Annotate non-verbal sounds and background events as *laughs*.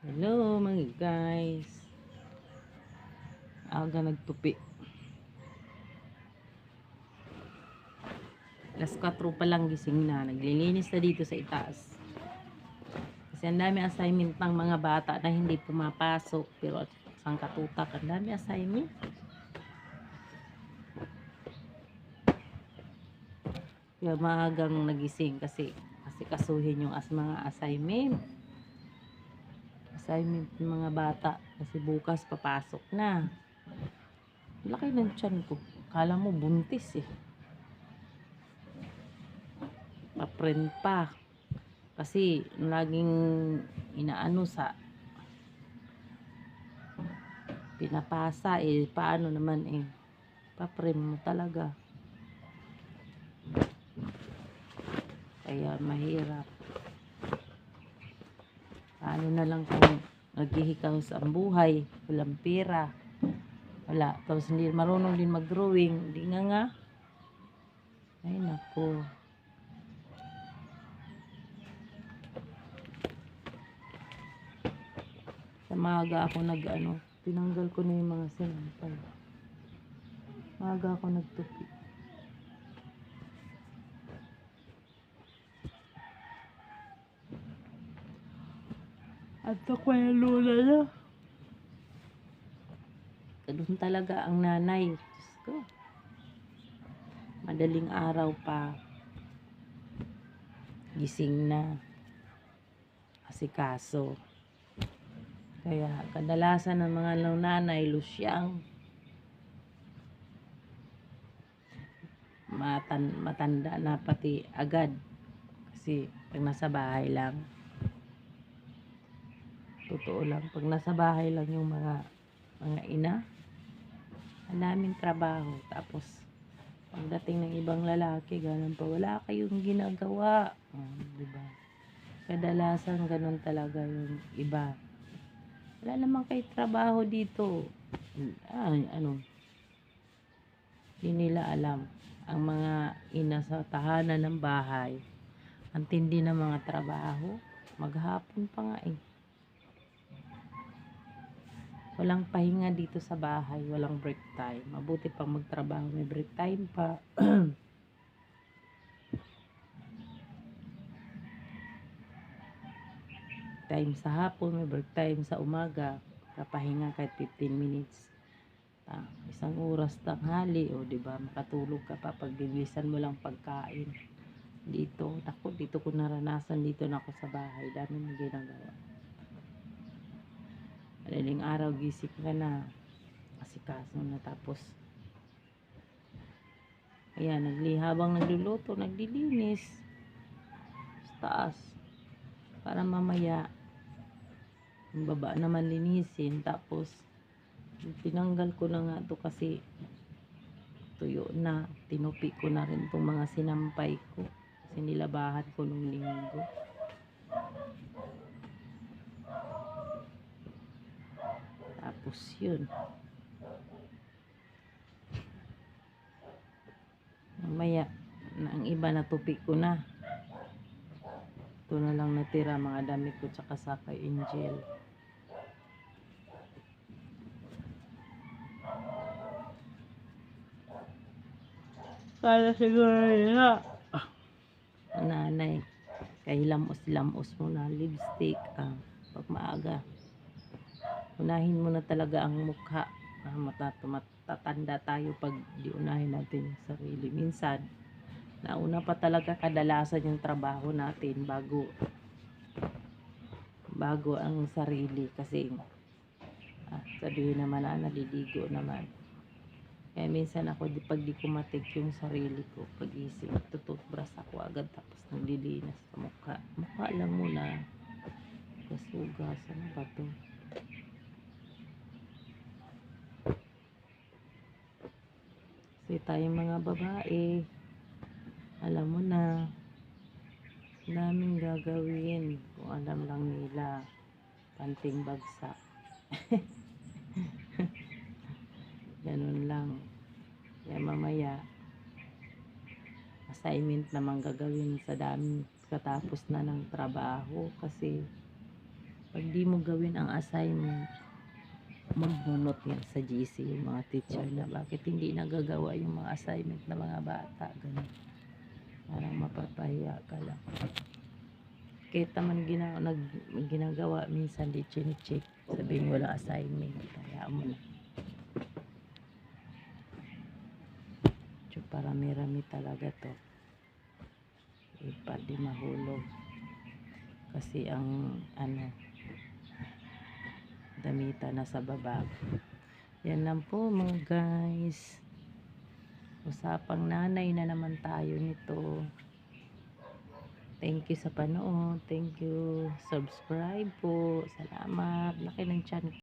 Hello mga guys. Aga nagtupi. Alas 4 pa lang gising na. Naglilinis na dito sa itaas. Kasi ang dami assignment ng mga bata na hindi pumapasok. Pero sang katutak, ang dami assignment. Kaya maagang nagising kasi kasi kasuhin yung as mga assignment ng mga bata kasi bukas papasok na. Laki ng tiyan ko. Kala mo buntis eh. Pa-print pa. Kasi laging inaano sa pinapasa eh paano naman eh pa-print mo talaga. Kaya mahirap. Paano na lang kung naghihikaw sa buhay, walang pera, wala. Tapos hindi marunong din mag-drawing, hindi nga nga. Ay, nako. Sa maaga ako nag ano, tinanggal ko na yung mga sinampay. Maaga ako nagtupi. At yung lula na. Ganun talaga ang nanay. Diyos ko. Madaling araw pa. Gising na. Asikaso. Kaya kadalasan ng mga nanay, lusyang. Matan, matanda na pati agad. Kasi pag nasa bahay lang, totoo lang. Pag nasa bahay lang yung mga mga ina ang trabaho. Tapos pagdating ng ibang lalaki ganun pa wala kayong ginagawa. Oh, di ba? Kadalasan ganun talaga yung iba. Wala naman kay trabaho dito. Ah, ano? Hindi nila alam. Ang mga ina sa tahanan ng bahay ang tindi ng mga trabaho maghapon pa nga eh Walang pahinga dito sa bahay, walang break time. Mabuti pang magtrabaho, may break time pa. *clears throat* time sa hapon, may break time sa umaga. Kapahinga kahit 15 minutes. Ah, isang oras tanghali, o di ba makatulog ka pa pag bilisan mo lang pagkain. Dito, ako, dito ko naranasan, dito na ako sa bahay. Dami na ginagawa. Madaling araw gising ka na. Asikaso na tapos. Ayan, nagli, habang nagluluto, naglilinis. Sa taas. Para mamaya, yung baba naman linisin. Tapos, tinanggal ko na nga to kasi tuyo na. Tinupi ko na rin itong mga sinampay ko. Kasi nilabahan ko nung linggo. Tapos yun. Mamaya, na ang iba natupi ko na. Ito na lang natira mga damit ko tsaka sa kay Angel. Kala siguro nila. Ang nanay. Kay lamos-lamos mo na lipstick. Ah, pag maaga unahin mo na talaga ang mukha. Ah, mata, matatanda tayo pag di unahin natin yung sarili. Minsan nauna pa talaga kadalasan yung trabaho natin bago bago ang sarili kasi ah, sabihin naman na naliligo naman. Kaya minsan ako di, pag di ko matik yung sarili ko pag isip tututbras ako agad tapos naglilinas sa mukha. Mukha lang muna. Kasugas ano ba to Kasi tayong mga babae, alam mo na, daming gagawin kung alam lang nila, panting bagsak. *laughs* Ganun lang. Kaya mamaya, assignment naman gagawin sa dami katapos na ng trabaho kasi Pag di mo gawin ang assignment, magbunot yan sa GC yung mga teacher na bakit hindi nagagawa yung mga assignment ng mga bata. Ganun. Parang mapapahiya ka lang. Kita man gina, nag, ginagawa, minsan di chinecheck. Sabihin wala assignment. Kaya mo na. So, parami-rami talaga to. Ipa di mahulog. Kasi ang ano, damita na sa baba. Yan lang po mga guys. Usapang nanay na naman tayo nito. Thank you sa panood. Thank you. Subscribe po. Salamat. Laki ng channel.